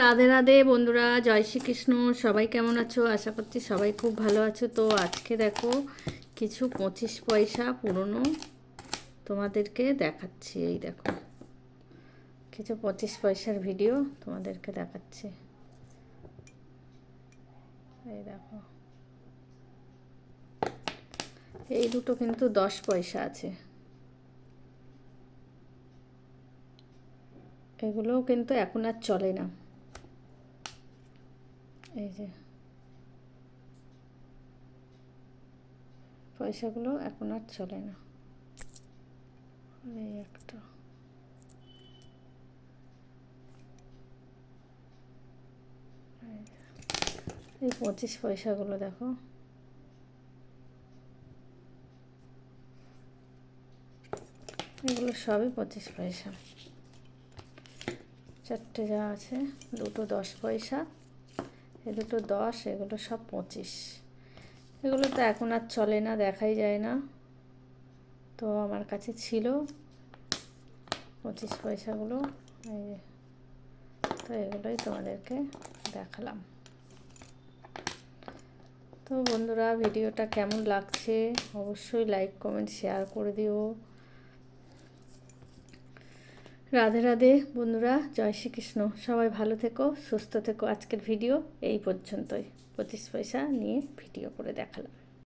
রাধে রাধে বন্ধুরা, জয় শ্রীকৃষ্ণ, সবাই কেমন আছো? আশা করছি সবাই খুব ভালো আছো। তো আজকে দেখো কিছু পঁচিশ পয়সা পুরনো তোমাদেরকে দেখাচ্ছি। এই দেখো, কিছু পঁচিশ পয়সার ভিডিও তোমাদেরকে দেখাচ্ছি। এই দেখো, এই দুটো কিন্তু দশ পয়সা আছে। এগুলোও কিন্তু এখন আর চলে না। এই যে। পয়সাগুলো এখন আর চলে না। এই একটা। এই। পঁচিশ পয়সাগুলো দেখো। এগুলো সবই পঁচিশ পয়সা। চারটে যা আছে, দুটো দশ পয়সা। এ দুটো দশ এগুলো সব পঁচিশ। এগুলো তো এখন আর চলে না, দেখাই যায় না। তো আমার কাছে ছিল পঁচিশ পয়সাগুলো। এই তো এগুলোই তোমাদেরকে দেখালাম। তো বন্ধুরা, ভিডিওটা কেমন লাগছে? অবশ্যই লাইক কমেন্ট শেয়ার করে দিও। রাধে রাধে বন্ধুরা, জয় শ্রীকৃষ্ণ। সবাই ভালো থেকো, সুস্থ থেকো। আজকের ভিডিও এই পর্যন্তই। পঁচিশ পয়সা নিয়ে ভিডিও করে দেখালাম।